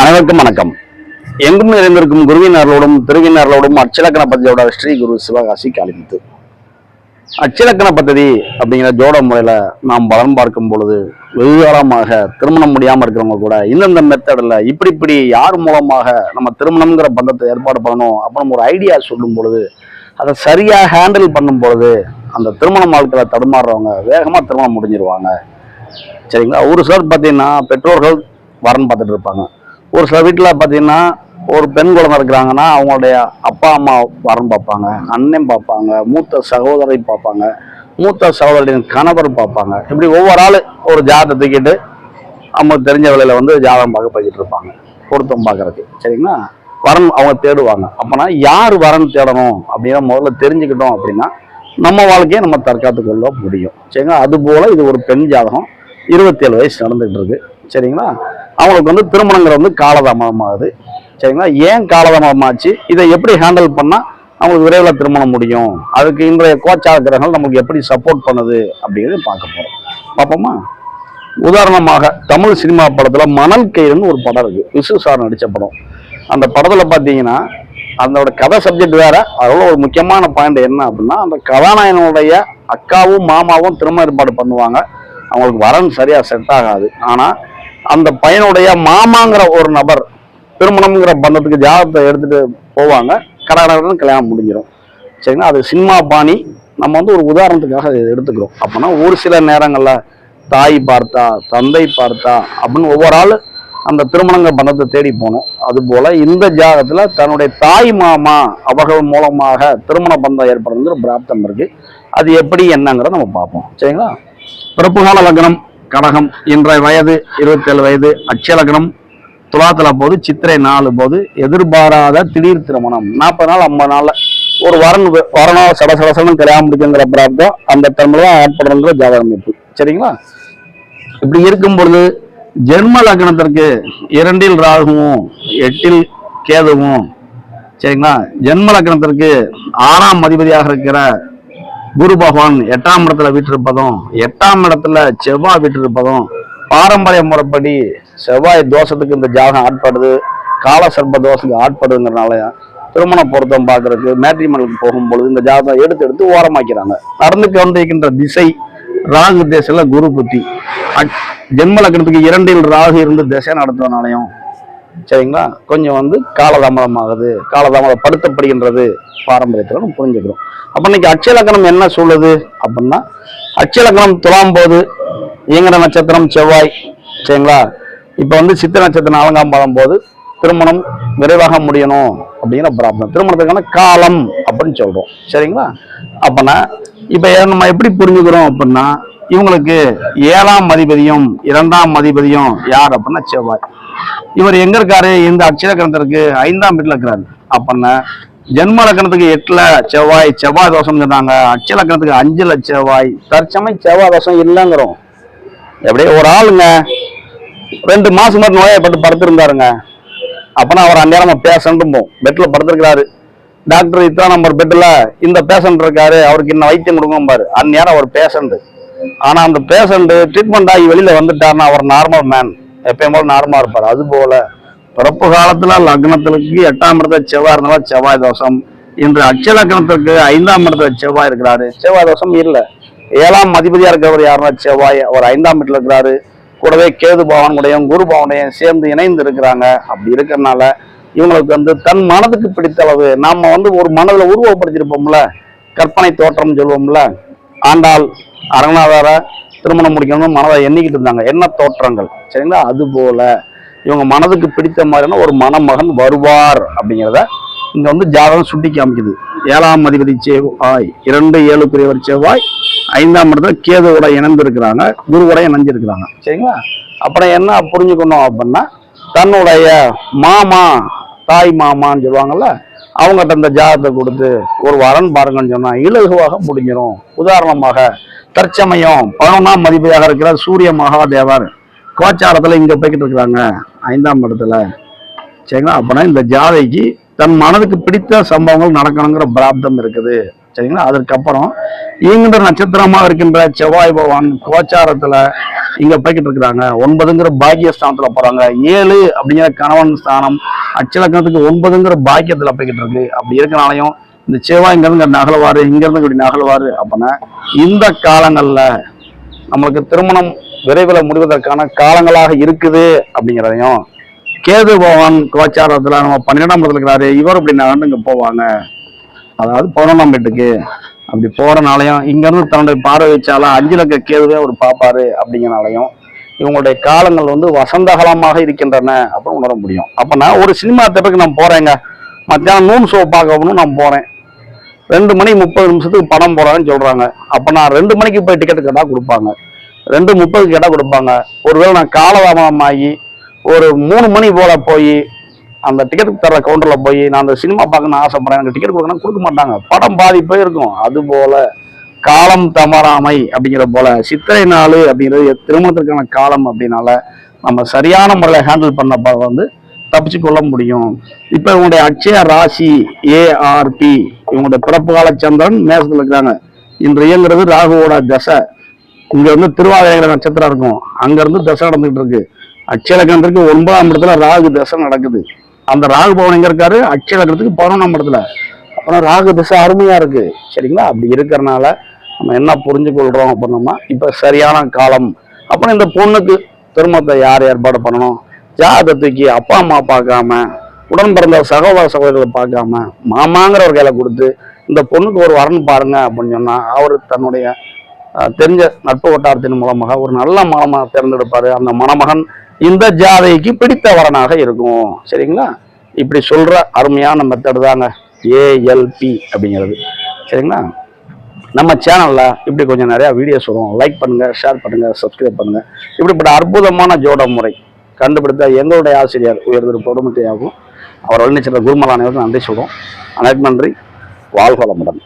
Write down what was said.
அனைவருக்கும் வணக்கம். எங்கும் நிறைந்திருக்கும் குருவினர்களோடும் திருவினர்களோடும் அச்சிலக்கண பத்தியோட ஸ்ரீ குரு சிவகாசி காளிமுத்து. அச்சிலக்கண பத்ததி அப்படிங்கிற ஜோட முறையில் நாம் பலன் பார்க்கும் பொழுது வெகுகாலமாக திருமணம் முடியாமல் இருக்கிறவங்க கூட இந்தந்த மெத்தடில் இப்படி இப்படி யார் மூலமாக நம்ம திருமணம்ங்கிற பந்தத்தை ஏற்பாடு பண்ணணும் அப்புறம் ஒரு ஐடியா சொல்லும் பொழுது அதை சரியாக ஹேண்டில் பண்ணும் பொழுது அந்த திருமண வாழ்க்கையில் தடுமாறுறவங்க வேகமாக திருமணம் முடிஞ்சிருவாங்க. சரிங்களா? ஒரு சிலர் பார்த்தீங்கன்னா பெற்றோர்கள் வரன் பார்த்துட்டு இருப்பாங்க. ஒரு சில வீட்டில் பார்த்தீங்கன்னா ஒரு பெண் குழந்தை இருக்கிறாங்கன்னா அவங்களுடைய அப்பா அம்மா வரன் பார்ப்பாங்க அண்ணன் பார்ப்பாங்க மூத்த சகோதரி பார்ப்பாங்க மூத்த சகோதரின் கணவர் பார்ப்பாங்க. இப்படி ஒவ்வொரு ஆள் ஒரு ஜாதகத்தை தூக்கிட்டு அவங்க தெரிஞ்ச வேலையில் வந்து ஜாதகம் பார்க்க போய்கிட்டு இருப்பாங்க. பொருத்தம் பார்க்கறதுக்கு. சரிங்களா? வரன் அவங்க தேடுவாங்க. அப்போனா யார் வரன் தேடணும் அப்படின்னா முதல்ல தெரிஞ்சுக்கிட்டோம் அப்படின்னா நம்ம வாழ்க்கையை நம்ம தற்காத்து கொள்ள முடியும். சரிங்களா? அதுபோல் இது ஒரு பெண் ஜாதகம். இருபத்தேழு வயசு நடந்துகிட்டு இருக்கு. சரிங்களா? அவங்களுக்கு வந்து திருமணங்கிற வந்து காலதாமதமாகுது. சரிங்களா? ஏன் காலதாமதமாச்சு? இதை எப்படி ஹேண்டில் பண்ணால் அவங்களுக்கு விரைவில் திருமணம் முடியும்? அதுக்கு இன்றைய கோச்சார கிரகங்கள் நமக்கு எப்படி சப்போர்ட் பண்ணுது அப்படிங்கிறது பார்க்க போகிறோம் பார்ப்போமா? உதாரணமாக தமிழ் சினிமா படத்தில் மணல் கயிறுன்னு ஒரு படம் இருக்குது விசு சார் நடித்த படம். அந்த படத்தில் பார்த்தீங்கன்னா அதோட கதை சப்ஜெக்ட் வேற. அதோட ஒரு முக்கியமான பாயிண்ட் என்ன அப்படின்னா அந்த கதாநாயகனுடைய அக்காவும் மாமாவும் திருமண ஏற்பாடு பண்ணுவாங்க. அவங்களுக்கு வரன் சரியாக செட் ஆகாது. ஆனால் அந்த பையனுடைய மாமாங்கிற ஒரு நபர் திருமணம்ங்கிற பந்தத்துக்கு ஜாதகத்தை எடுத்துட்டு போவாங்க. கடகடன்னு கல்யாணம் முடிஞ்சிடும் சரிங்களா? அது சினிமா பாணி. நம்ம வந்து ஒரு உதாரணத்துக்காக எடுத்துக்கிறோம். அப்போனா ஒரு சில நேரங்களில் தாய் பார்த்தா தந்தை பார்த்தா அப்படின்னு ஒவ்வொரு ஆள் அந்த திருமணங்க பந்தத்தை தேடி போகணும். அதுபோல் இந்த ஜாதகத்தில் தன்னுடைய தாய் மாமா அவர்கள் மூலமாக திருமண பந்தம் ஏற்படுங்கிற பிராப்தம் இருக்குது அது எப்படி என்னங்கிறத நம்ம பார்ப்போம். சரிங்களா? பிறப்புகால லக்னம். கடகம் இன்றைய வயது இருபத்தேழு வயது அட்சய லக்னம் துலாத்துல போது சித்திரை நாலு போது எதிர்பாராத திடீர் திருமணம். நாற்பது நாள் ஐம்பது நாள்ல ஒரு வரன் வரணும் சட சடசடன்னு கல்யாணம் முடிக்குங்கிற பிராப்தம் அந்த தன்மை தான் ஏற்படுறங்கிற ஜாதக அமைப்பு. சரிங்களா? இப்படி இருக்கும் பொழுது ஜென்ம லக்னத்திற்கு இரண்டில் ராகுவும் எட்டில் கேதுவும் சரிங்களா? ஜென்ம லக்னத்திற்கு ஆறாம் அதிபதியாக இருக்கிற குரு பகவான் எட்டாம் இடத்துல வீற்றிருப்பதும் எட்டாம் இடத்துல செவ்வாய் வீற்றிருப்பதும் பாரம்பரிய முறைப்படி செவ்வாய் தோஷத்துக்கு இந்த ஜாகம் ஆட்படுது கால சர்ப்ப தோஷத்துக்கு ஆட்படுதுங்கிறனால திருமண பொருத்தம் பார்க்கறதுக்கு மேட்ரிமனுக்கு போகும்பொழுது இந்த ஜாதகம் எடுத்து எடுத்து ஓரமாக்கிறாங்க. நடந்து கொண்டிருக்கின்ற திசை ராகு திசையில குரு புத்தி. ஜென்ம லக்னத்துக்கு இரண்டில் ராகு இருந்து திசை நடத்துவதனாலையும் சரிங்களா? கொஞ்சம் வந்து காலதாமதமாகுது. காலதாமதப்படுத்தப்படுகின்றது பாரம்பரியத்தில் நம்ம புரிஞ்சுக்கிறோம். அப்ப இன்னைக்கு அச்சலக்கணம் என்ன சொல்லுது அப்படின்னா அச்சலக்கணம் துலாம் போது இயங்குற நட்சத்திரம் செவ்வாய் சரிங்களா? இப்போ வந்து சித்திர நட்சத்திரம் நான்காம் பாதம் போது திருமணம் விரைவாக முடியணும் அப்படிங்கிற பிராப்தம் திருமணத்துக்கான காலம் அப்படின்னு சொல்றோம். சரிங்களா? அப்பனா இப்ப நம்ம எப்படி புரிஞ்சுக்கிறோம் அப்படின்னா இவங்களுக்கு ஏழாம் அதிபதியும் இரண்டாம் அதிபதியும் யார் அப்படின்னா செவ்வாய். இவர் எங்க இருக்காரு? இந்த அட்சய ஐந்தாம் வீட்டுல இருக்கிறாரு. அப்படின்னா ஜென்ம லக்கணத்துக்கு எட்டுல செவ்வாய் செவ்வாய் தோஷம் சொன்னாங்க அட்சய லக்னத்துக்கு அஞ்சுல செவ்வாய். தற்சமயம் செவ்வாய் தோஷம் இல்லைங்கிறோம். எப்படியே ஒரு ஆளுங்க ரெண்டு மாசம் மட்டும் நோயப்பட்டு படுத்திருந்தாருங்க. அப்பனா அவர் அந்நேரமா பேஷண்ட்டும் போம் பெட்ல படுத்திருக்கிறாரு. டாக்டர் இத்தனை நம்பர் பெட்ல இந்த பேஷண்ட் இருக்காரு அவருக்கு இன்னும் வைத்தியம் கொடுக்கும் பாரு அந்நேரம் அவர் பேஷண்ட் ஆனா அந்த பேஷண்ட் ட்ரீட்மெண்ட் ஆகி வெளியில வந்துட்டாருன்னா அவர் நார்மல் மேன் எப்பயும் போல நார்மலா இருப்பார். அது போல பிறப்பு காலத்துல லக்னத்திற்கு எட்டாம் இடத்துல செவ்வாய் இருந்தாலும் செவ்வாய் தோஷம். இன்று அட்சய லக்னத்திற்கு ஐந்தாம் இடத்துல செவ்வாய் இருக்கிறாரு. செவ்வாய் தோஷம் இல்ல. ஏழாம் அதிபதியா இருக்கிறவர் யாருன்னா செவ்வாய். அவர் ஐந்தாம் வீட்டுல இருக்கிறாரு. கூடவே கேது பவனுடையும் குரு பவனையும் சேர்ந்து இணைந்து இருக்கிறாங்க. அப்படி இருக்கிறனால இவங்களுக்கு வந்து தன் மனதுக்கு பிடித்த அளவு நாம வந்து ஒரு மனதுல உருவப்படுத்திருப்போம்ல கற்பனை தோற்றம் சொல்லுவோம்ல ஆண்டாள் அரங்கநாதர திருமணம் முடிக்கணும்னு மனதை எண்ணிக்கிட்டு இருந்தாங்க. என்ன தோற்றங்கள்? சரிங்களா? அது போல இவங்க மனதுக்கு பிடித்த மாதிரியான ஒரு மணமகன் வருவார் அப்படிங்கிறத இங்க வந்து ஜாதகம் சுட்டி காமிக்குது. ஏழாம் அதிபதி செவ்வாய் இரண்டு ஏழுக்குரியவர் செவ்வாய் ஐந்தாம் இடத்துல கேதுவோட இணைந்து இருக்கிறாங்க குருவோட இணைஞ்சிருக்கிறாங்க. சரிங்களா? அப்புறம் என்ன புரிஞ்சுக்கணும் அப்படின்னா தன்னுடைய மாமா தாய் மாமான்னு சொல்லுவாங்கல்ல அவங்ககிட்ட இந்த ஜாதகத்தை கொடுத்து ஒரு வரன் பாருங்கன்னு சொன்னா இலகுவாக முடிஞ்சிடும் உதாரணமாக தற்சமயம் பதினொன்றாம் மதிப்பையாக இருக்கிற சூரிய மகாதேவர் கோச்சாரத்துல இங்க போய்கிட்டு இருக்கிறாங்க. ஐந்தாம் இடத்துல. சரிங்களா? அப்படின்னா இந்த ஜாதைக்கு தன் மனதுக்கு பிடித்த சம்பவங்கள் நடக்கணுங்கிற பிராப்தம் இருக்குது. சரிங்களா? அதற்கப்புறம் இயங்குகின்ற நட்சத்திரமாக இருக்கின்ற செவ்வாய் பகவான் கோச்சாரத்துல இங்க போய்கிட்டு இருக்கிறாங்க. ஒன்பதுங்கிற பாக்கியஸ்தானத்துல போறாங்க. ஏழு அப்படிங்கிற கணவன் ஸ்தானம் அச்சலக்கணத்துக்கு ஒன்பதுங்கிற பாக்கியத்துல போய்கிட்டு இருக்கு. அப்படி இருக்கனாலையும் இந்த சேவா இங்கிருந்து நகலவாறு நகலுவாரு இப்படி நகலவாறு அப்படின்னா இந்த காலங்களில் நம்மளுக்கு திருமணம் விரைவில் முடிவதற்கான காலங்களாக இருக்குது அப்படிங்கிறதையும் கேது பகவான் கோச்சாரத்தில் நம்ம பன்னிரெண்டாம் இடத்துல இருக்கிறாரு இவர் இப்படி நகர்ந்து இங்கே போவாங்க. அதாவது பதினொன்றாம் வீட்டுக்கு அப்படி போகிறனாலையும் இங்கேருந்து தன்னுடைய பார்வை வச்சாலும் அஞ்சு லக்க கேதுவே அவர் பார்ப்பாரு அப்படிங்கிறனாலையும் இவங்களுடைய காலங்கள் வந்து வசந்தகலமாக இருக்கின்றன அப்படின்னு உணர முடியும். அப்போனா நான் ஒரு சினிமா தேட்டருக்கு நான் போகிறேங்க மத்தியானம் நூன் ஷோ பார்க்கணும்னு நான் போகிறேன் ரெண்டு மணி முப்பது நிமிஷத்துக்கு படம் போடுறாங்கன்னு சொல்கிறாங்க அப்போ நான் ரெண்டு மணிக்கு போய் டிக்கெட் கேட்டால் கொடுப்பாங்க. ரெண்டு முப்பதுக்கு கேட்டால் கொடுப்பாங்க. ஒருவேளை நான் காலதாமதம் ஆகி ஒரு மூணு மணி போல் போய் அந்த டிக்கெட் தர கவுண்டரில் போய் நான் அந்த சினிமா பார்க்கணும்னு ஆசைப்படுறேன். எனக்கு டிக்கெட் கொடுக்கணும் கொடுக்க மாட்டாங்க. படம் பாதி இருக்கும் அதுபோல் காலம் தமராமை அப்படிங்கிற போல சித்திரை நாள் அப்படிங்கிறது திருமணத்திற்கான காலம் அப்படின்னால நம்ம சரியான முறையில் ஹேண்டில் பண்ணப்ப வந்து தப்பிச்சு கொள்ள முடியும். இப்போ இவங்களுடைய அட்சய ராசி ஏஆர்பி இவங்களுடைய பிறப்பு கால சந்திரன் மேசத்துல இருக்கிறாங்க இன்று இயங்குறது ராகுவோட தசை. இங்க வந்து திருவாதிரை நட்சத்திரம் இருக்கும். அங்க இருந்து தசை நடந்துகிட்டு இருக்கு. அட்சயலக்கணத்துக்கு ஒன்பதாம் இடத்துல ராகு தசை நடக்குது. அந்த ராகு பவன் எங்க இருக்காரு? அட்சயலக்கணத்துக்கு பதினொன்றாம் இடத்துல. அப்புறம் ராகு திசை அருமையா இருக்கு. சரிங்களா? அப்படி இருக்கிறனால நம்ம என்ன புரிஞ்சு கொள்கிறோம் அப்படின்னோம்னா இப்ப சரியான காலம். அப்புறம் இந்த பொண்ணுக்கு திருமணத்தை யார் ஏற்பாடு பண்ணணும்? ஜாதகத்துக்கு அப்பா அம்மா பார்க்காம உடன் பிறந்த சகோதர சகோதரர்களை பார்க்காம மாமாங்கிற ஒரு கையில கொடுத்து இந்த பொண்ணுக்கு ஒரு வரன் பாருங்க அப்படின்னு சொன்னா அவர் தன்னுடைய தெரிஞ்ச நட்பு வட்டாரத்தின் மூலமாக ஒரு நல்ல மணமாக தேர்ந்தெடுப்பாரு. அந்த மணமகன் இந்த ஜாதைக்கு பிடித்த வரனாக இருக்கும். சரிங்களா? இப்படி சொல்ற அருமையான மெத்தடு தாங்க ஏஎல்பி அப்படிங்கிறது. சரிங்களா? நம்ம சேனல்ல இப்படி கொஞ்சம் நிறைய வீடியோஸ் வரும். லைக் பண்ணுங்க ஷேர் பண்ணுங்க சப்ஸ்கிரைப் பண்ணுங்க. இப்படிப்பட்ட அற்புதமான ஜோட முறை. கண்டுபிடித்த எங்களுடைய ஆசிரியர் உயர்திரு பொறுமத்தையாகவும் அவர் வழிநிச்சல குருமலானையோடு நன்றி சொல்கிறோம் அனைத்து நன்றி. வாழ்வளமுடன்